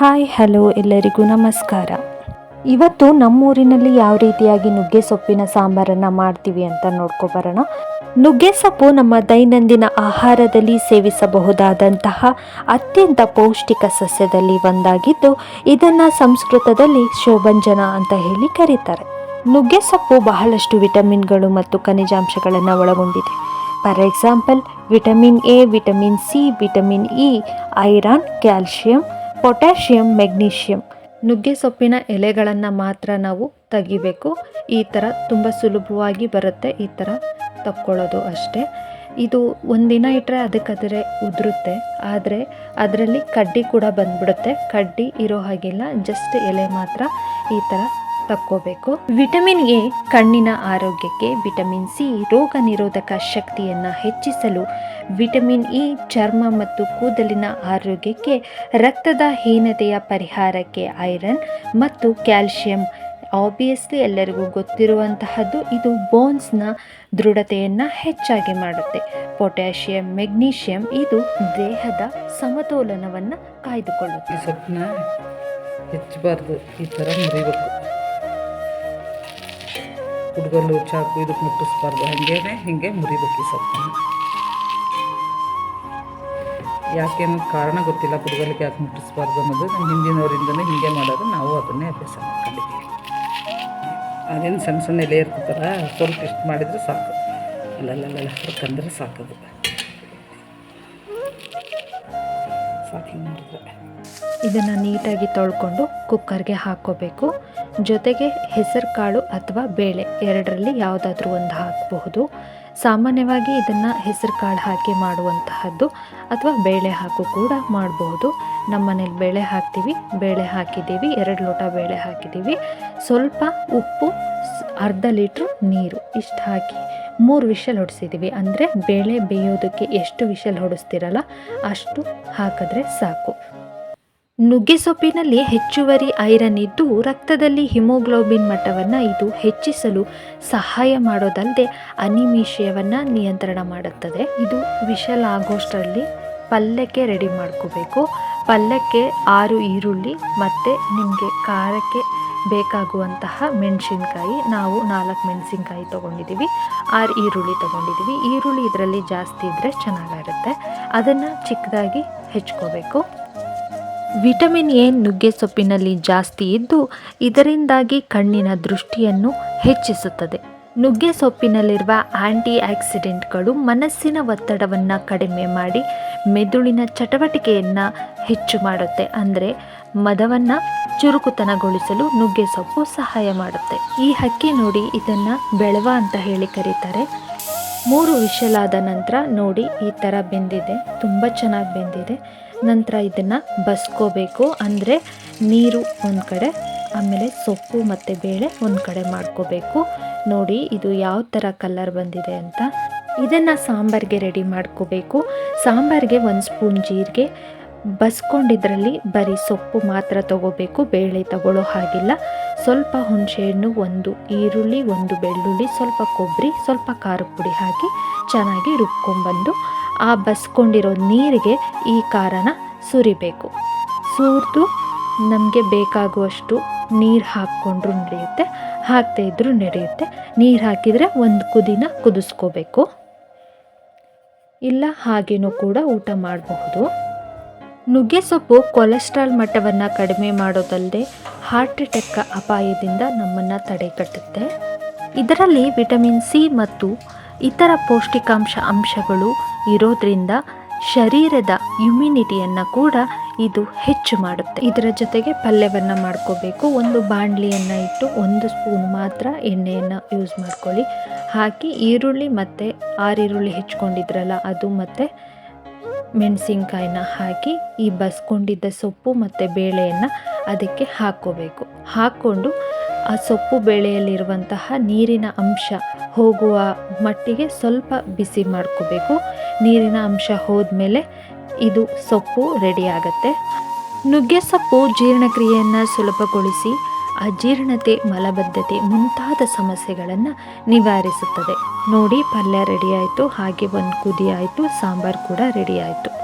Hi, hello ಎಲ್ಲರಿಗೂ ನಮಸ್ಕಾರ. ಇವತ್ತು ನಮ್ಮೂರಿನಲ್ಲಿ ಯಾವ ರೀತಿಯಾಗಿ ನುಗ್ಗೆ ಸೊಪ್ಪಿನ ಸಾಂಬಾರನ್ನು ಮಾಡ್ತೀವಿ ಅಂತ ನೋಡ್ಕೊಬರೋಣ ನುಗ್ಗೆ ಸೊಪ್ಪು ನಮ್ಮ ದೈನಂದಿನ ಆಹಾರದಲ್ಲಿ ಸೇವಿಸಬಹುದಾದಂತಹ ಅತ್ಯಂತ ಪೌಷ್ಟಿಕ ಸಸ್ಯದಲ್ಲಿ ಒಂದಾಗಿದ್ದು, ಇದನ್ನು ಸಂಸ್ಕೃತದಲ್ಲಿ ಶೋಭಂಜನ ಅಂತ ಹೇಳಿ ಕರೀತಾರೆ. ನುಗ್ಗೆ ಸೊಪ್ಪು ಬಹಳಷ್ಟು ವಿಟಮಿನ್ಗಳು ಮತ್ತು ಖನಿಜಾಂಶಗಳನ್ನು ಒಳಗೊಂಡಿದೆ. For example, vitamin A, vitamin C, vitamin E, iron, calcium potassium, magnesium ನುಗ್ಗೆ ಸೊಪ್ಪಿನ ಎಲೆಗಳನ್ನು ಮಾತ್ರ ನಾವು ತೆಗಿಬೇಕು. ಈ ಥರ ತುಂಬ ಸುಲಭವಾಗಿ ಬರುತ್ತೆ, ಈ ಥರ ತಕ್ಕೊಳ್ಳೋದು ಅಷ್ಟೇ. ಇದು ಒಂದಿನ ಇಟ್ಟರೆ ಅದಕ್ಕದರೆ ಉದುರುತ್ತೆ. ಆದರೆ ಅದರಲ್ಲಿ ಕಡ್ಡಿ ಕೂಡ ಬಂದ್ಬಿಡುತ್ತೆ. ಕಡ್ಡಿ ಇರೋ ಹಾಗಿಲ್ಲ, ಜಸ್ಟ್ ಎಲೆ ಮಾತ್ರ ಈ ಥರ ತಕ್ಕೋಬೇಕು. ವಿಟಮಿನ್ ಎ ಕಣ್ಣಿನ ಆರೋಗ್ಯಕ್ಕೆ ವಿಟಮಿನ್ ಸಿ ರೋಗ ನಿರೋಧಕ ಶಕ್ತಿಯನ್ನ ಹೆಚ್ಚಿಸಲು ವಿಟಮಿನ್ ಇ ಚರ್ಮ ಮತ್ತು ಕೂದಲಿನ ಆರೋಗ್ಯಕ್ಕೆ ರಕ್ತದ ಹೀನತೆಯ ಪರಿಹಾರಕ್ಕೆ ಐರನ್ ಮತ್ತು ಕ್ಯಾಲ್ಶಿಯಂ. ಆಬ್ವಿಯಸ್ಲಿ ಎಲ್ಲರಿಗೂ ಗೊತ್ತಿರುವಂತಹದ್ದು ಇದು ಬೋನ್ಸ್ನ ದೃಢತೆಯನ್ನು ಹೆಚ್ಚಾಗಿ ಮಾಡುತ್ತೆ. ಪೊಟ್ಯಾಷಿಯಂ ಮೆಗ್ನೀಷಿಯಂ ಇದು ದೇಹದ ಸಮತೋಲನವನ್ನು ಕಾಯ್ದುಕೊಳ್ಳುತ್ತೆ. ಸೊಪ್ಪನ್ನ ಹೆಚ್ಚಬಾರ್ದು, ಈ ಥರ ಮುರಿಬೇಕು. ಕುಡ್ಗಲ್ಲು ಚಾಕು ಇದಕ್ಕೆ ಮುಟ್ಟಿಸ್ಬಾರ್ದು. ಹಾಗೇನೆ ಹಿಂಗೆ ಮುರಿಬೇಕು ಸೊಪ್ಪನ್ನ ಯಾಕೆ ಅನ್ನೋದು ಕಾರಣ ಗೊತ್ತಿಲ್ಲ ಕುಡ್ಗಲ್ಗೆ ಯಾಕೆ ಮುಟ್ಟಿಸ್ಬಾರ್ದು ಅನ್ನೋದು. ನಮ್ಮ ಹಿಂದಿನವರಿಂದನೇ ಹಿಂಗೆ ಮಾಡೋದು. ನಾವು ಅದನ್ನೇ ಅಭ್ಯಾಸ ಮಾಡ್ಕೊಂಡಿದ್ದೀವಿ. ಅದೇನು ಸಣ್ಣ ಸಣ್ಣ ಎಲೆ ಇರ್ತಾರ ಸ್ವಲ್ಪ ಇಷ್ಟು ಮಾಡಿದರೆ ಸಾಕು. ಅಲ್ಲಲ್ಲಲ್ಲ ಕಂದ್ರೆ ಸಾಕದು. ಸಾಕು ಹಿಂಗೆ ಮಾಡಿದ್ರೆ. ಇದನ್ನು ನೀಟಾಗಿ ತೊಳ್ಕೊಂಡು ಕುಕ್ಕರ್ಗೆ ಹಾಕ್ಕೋಬೇಕು. ಜೊತೆಗೆ ಹೆಸರುಕಾಳು ಅಥವಾ ಬೇಳೆ ಎರಡರಲ್ಲಿ ಯಾವುದಾದ್ರೂ ಒಂದು ಹಾಕಬಹುದು. ಸಾಮಾನ್ಯವಾಗಿ ಇದನ್ನು ಹೆಸರು ಕಾಳು ಹಾಕಿ ಮಾಡುವಂತಹದ್ದು ಅಥವಾ ಬೇಳೆ ಹಾಕು ಕೂಡ ಮಾಡಬಹುದು. ನಮ್ಮ ಮನೇಲಿ ಬೇಳೆ ಹಾಕ್ತೀವಿ, ಬೇಳೆ ಹಾಕಿದ್ದೀವಿ, ಎರಡು ಲೋಟ ಬೇಳೆ ಹಾಕಿದ್ದೀವಿ. ಸ್ವಲ್ಪ ಉಪ್ಪು ಅರ್ಧ ಲೀಟ್ರ್ ನೀರು ಇಷ್ಟು ಹಾಕಿ ಮೂರು ವಿಷಲ್ ಹೊಡಿಸಿದ್ದೀವಿ. ಅಂದರೆ ಬೇಳೆ ಬೇಯೋದಕ್ಕೆ ಎಷ್ಟು ವಿಷಲ್ ಹೊಡಿಸ್ತಿರಲ್ಲ ಅಷ್ಟು ಹಾಕಿದ್ರೆ ಸಾಕು. ನುಗ್ಗೆ ಸೊಪ್ಪಿನಲ್ಲಿ ಹೆಚ್ಚುವರಿ ಐರನ್ ಇದ್ದು ರಕ್ತದಲ್ಲಿ ಹಿಮೋಗ್ಲೋಬಿನ್ ಮಟ್ಟವನ್ನು ಇದು ಹೆಚ್ಚಿಸಲು ಸಹಾಯ ಮಾಡೋದಲ್ಲದೆ ಅನಿಮಿಷಯವನ್ನು ನಿಯಂತ್ರಣ ಮಾಡುತ್ತದೆ. ಇದು ವಿಶಲ್ ಆಗೋಷ್ಟರಲ್ಲಿ ಪಲ್ಯಕ್ಕೆ ರೆಡಿ ಮಾಡ್ಕೋಬೇಕು. ಪಲ್ಯಕ್ಕೆ ಆರು ಈರುಳ್ಳಿ ಮತ್ತು ನಿಮಗೆ ಖಾರಕ್ಕೆ ಬೇಕಾಗುವಂತಹ ಮೆಣಸಿನ್ಕಾಯಿ. ನಾವು ನಾಲ್ಕು ಮೆಣಸಿನ್ಕಾಯಿ ತೊಗೊಂಡಿದ್ದೀವಿ. ಆರು ಈರುಳ್ಳಿ ತೊಗೊಂಡಿದ್ದೀವಿ. ಈರುಳ್ಳಿ ಇದರಲ್ಲಿ ಜಾಸ್ತಿ ಇದ್ದರೆ ಚೆನ್ನಾಗಿರುತ್ತೆ. ಅದನ್ನು ಚಿಕ್ಕದಾಗಿ ಹೆಚ್ಕೋಬೇಕು. ವಿಟಮಿನ್ ಎ ನುಗ್ಗೆ ಸೊಪ್ಪಿನಲ್ಲಿ ಜಾಸ್ತಿ ಇದ್ದು, ಇದರಿಂದಾಗಿ ಕಣ್ಣಿನ ದೃಷ್ಟಿಯನ್ನು ಹೆಚ್ಚಿಸುತ್ತದೆ. ನುಗ್ಗೆ ಸೊಪ್ಪಿನಲ್ಲಿರುವ ಆಂಟಿ ಆಕ್ಸಿಡೆಂಟ್ಗಳು ಮನಸ್ಸಿನ ಒತ್ತಡವನ್ನು ಕಡಿಮೆ ಮಾಡಿ, ಮೆದುಳಿನ ಚಟುವಟಿಕೆಯನ್ನು ಹೆಚ್ಚು ಮಾಡುತ್ತೆ. ಅಂದರೆ ಮದವನ್ನು ಚುರುಕುತನಗೊಳಿಸಲು ನುಗ್ಗೆ ಸೊಪ್ಪು ಸಹಾಯ ಮಾಡುತ್ತೆ. ಈ ಹಕ್ಕಿ ನೋಡಿ ಇದನ್ನು ಬೆಳವ ಅಂತ ಹೇಳಿ ಕರೀತಾರೆ. ಮೂರು ವಿಷಲಾದ ನಂತರ ನೋಡಿ ಈ ಥರ ಬೆಂದಿದೆ, ತುಂಬ ಚೆನ್ನಾಗಿ ಬೆಂದಿದೆ. ನಂತರ ಇದನ್ನು ಬಸ್ಕೋಬೇಕು. ಅಂದರೆ ನೀರು ಒಂದು ಕಡೆ, ಆಮೇಲೆ ಸೊಪ್ಪು ಮತ್ತು ಬೇಳೆ ಒಂದು ಕಡೆ ಮಾಡ್ಕೋಬೇಕು. ನೋಡಿ, ಇದು ಯಾವ ಥರ ಕಲರ್ ಬಂದಿದೆ ಅಂತ. ಇದನ್ನು ಸಾಂಬಾರಿಗೆ ರೆಡಿ ಮಾಡ್ಕೋಬೇಕು. ಸಾಂಬಾರಿಗೆ ಒಂದು ಸ್ಪೂನ್ ಜೀರಿಗೆ. ಬಸ್ಕೊಂಡಿದ್ರಲ್ಲಿ ಬರೀ ಸೊಪ್ಪು ಮಾತ್ರ ತಗೋಬೇಕು, ಬೇಳೆ ತಗೊಳ್ಳೋ ಹಾಗಿಲ್ಲ. ಸ್ವಲ್ಪ ಹುಣಸೆಹಣ್ಣು, ಒಂದು ಈರುಳ್ಳಿ, ಒಂದು ಬೆಳ್ಳುಳ್ಳಿ, ಸ್ವಲ್ಪ ಕೊಬ್ಬರಿ ಸ್ವಲ್ಪ ಖಾರದ ಪುಡಿ ಹಾಕಿ ಚೆನ್ನಾಗಿ ರುಬ್ಕೊಂಡ್ಬಂದು ಆ ಬಸ್ಕೊಂಡಿರೋ ನೀರಿಗೆ ಈ ಖಾರನ ಸುರಿಬೇಕು. ಸುರಿದು ನಮಗೆ ಬೇಕಾಗುವಷ್ಟು ನೀರು ಹಾಕ್ಕೊಂಡ್ರೂ ನಡೆಯುತ್ತೆ. ಹಾಕ್ತಾ ಇದ್ರೂ ನಡೆಯುತ್ತೆ. ನೀರು ಹಾಕಿದರೆ ಒಂದು ಕುದಿನ ಕುದಿಸ್ಕೋಬೇಕು. ಇಲ್ಲ ಹಾಗೇನೂ ಕೂಡ ಊಟ ಮಾಡಬಹುದು. ನುಗ್ಗೆ ಸೊಪ್ಪು ಕೊಲೆಸ್ಟ್ರಾಲ್ ಮಟ್ಟವನ್ನು ಕಡಿಮೆ ಮಾಡೋದಲ್ಲದೆ ಹಾರ್ಟ್ ಅಟ್ಯಾಕ್ ಅಪಾಯದಿಂದ ನಮ್ಮನ್ನು ತಡೆಗಟ್ಟುತ್ತೆ ಇದರಲ್ಲಿ ವಿಟಮಿನ್ ಸಿ ಮತ್ತು ಇತರ ಪೌಷ್ಟಿಕಾಂಶ ಅಂಶಗಳು ಇರೋದ್ರಿಂದ ಶರೀರದ ಇಮ್ಯುನಿಟಿಯನ್ನು ಕೂಡ ಇದು ಹೆಚ್ಚು ಮಾಡುತ್ತೆ. ಇದರ ಜೊತೆಗೆ ಪಲ್ಯವನ್ನು ಮಾಡ್ಕೋಬೇಕು. ಒಂದು ಬಾಣಲಿಯನ್ನು ಇಟ್ಟು ಒಂದು ಸ್ಪೂನ್ ಮಾತ್ರ ಎಣ್ಣೆಯನ್ನು ಯೂಸ್ ಮಾಡ್ಕೊಳ್ಳಿ. ಹಾಕಿ ಈರುಳ್ಳಿ ಮತ್ತು ಆರು ಈರುಳ್ಳಿ ಹೆಚ್ಕೊಂಡಿದ್ರಲ್ಲ, ಅದು ಮತ್ತು ಮೆಣಸಿನ್ಕಾಯಿನ ಹಾಕಿ ಈ ಬಸ್ಕೊಂಡಿದ್ದ ಸೊಪ್ಪು ಮತ್ತು ಬೇಳೆಯನ್ನು ಅದಕ್ಕೆ ಹಾಕ್ಕೋಬೇಕು. ಹಾಕ್ಕೊಂಡು ಆ ಸೊಪ್ಪು ಬೇಳೆಯಲ್ಲಿರುವಂತಹ ನೀರಿನ ಅಂಶ ಹೋಗುವ ಮಟ್ಟಿಗೆ ಸ್ವಲ್ಪ ಬಿಸಿ ಮಾಡ್ಕೋಬೇಕು. ನೀರಿನ ಅಂಶ ಹೋದ್ಮೇಲೆ ಇದು ಸೊಪ್ಪು ರೆಡಿ ಆಗುತ್ತೆ. ನುಗ್ಗೆ ಸೊಪ್ಪು ಜೀರ್ಣಕ್ರಿಯೆಯನ್ನು ಸುಲಭಗೊಳಿಸಿ ಅಜೀರ್ಣತೆ ಮಲಬದ್ಧತೆ ಮುಂತಾದ ಸಮಸ್ಯೆಗಳನ್ನು ನಿವಾರಿಸುತ್ತದೆ. ನೋಡಿ ಪಲ್ಯ ರೆಡಿ ಆಯಿತು, ಹಾಗೆ ಒಂದು ಕುದಿಯಾಯಿತು ಸಾಂಬಾರು ಕೂಡ ರೆಡಿ ಆಯಿತು.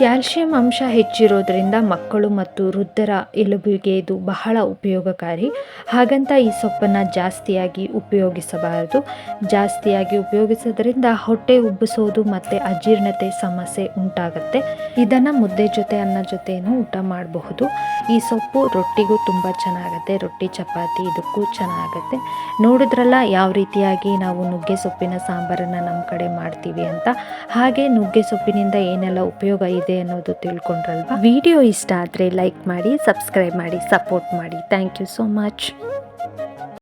ಕ್ಯಾಲ್ಶಿಯಂ ಅಂಶ ಹೆಚ್ಚಿರೋದ್ರಿಂದ ಮಕ್ಕಳು ಮತ್ತು ವೃದ್ಧರ ಎಲುಬಿಗೆ ಇದು ಬಹಳ ಉಪಯೋಗಕಾರಿ. ಹಾಗಂತ ಈ ಸೊಪ್ಪನ್ನು ಜಾಸ್ತಿಯಾಗಿ ಉಪಯೋಗಿಸಬಾರದು. ಜಾಸ್ತಿಯಾಗಿ ಉಪಯೋಗಿಸೋದ್ರಿಂದ ಹೊಟ್ಟೆ ಉಬ್ಬಿಸೋದು ಮತ್ತು ಅಜೀರ್ಣತೆ ಸಮಸ್ಯೆ ಉಂಟಾಗುತ್ತೆ. ಇದನ್ನು ಮುದ್ದೆ ಜೊತೆ, ಅನ್ನ ಜೊತೆಯೂ ಊಟ ಮಾಡಬಹುದು. ಈ ಸೊಪ್ಪು ರೊಟ್ಟಿಗೂ ತುಂಬ ಚೆನ್ನಾಗುತ್ತೆ. ರೊಟ್ಟಿ, ಚಪಾತಿ ಇದಕ್ಕೂ ಚೆನ್ನಾಗುತ್ತೆ. ನೋಡಿದ್ರಲ್ಲ ಯಾವ ರೀತಿಯಾಗಿ ನಾವು ನುಗ್ಗೆ ಸೊಪ್ಪಿನ ಸಾಂಬಾರನ್ನು ನಮ್ಮ ಕಡೆ ಮಾಡ್ತೀವಿ ಅಂತ? ಹಾಗೆ ನುಗ್ಗೆ ಸೊಪ್ಪಿನಿಂದ ಏನೆಲ್ಲ ಉಪಯೋಗ ಇದೆ ಅನ್ನೋದು ತಿಳ್ಕೊಂಡ್ರಲ್ವಾ? ವಿಡಿಯೋ ಇಷ್ಟ ಆದರೆ ಲೈಕ್ ಮಾಡಿ ಸಬ್ಸ್ಕ್ರೈಬ್ ಮಾಡಿ ಸಪೋರ್ಟ್ ಮಾಡಿ. Thank you so much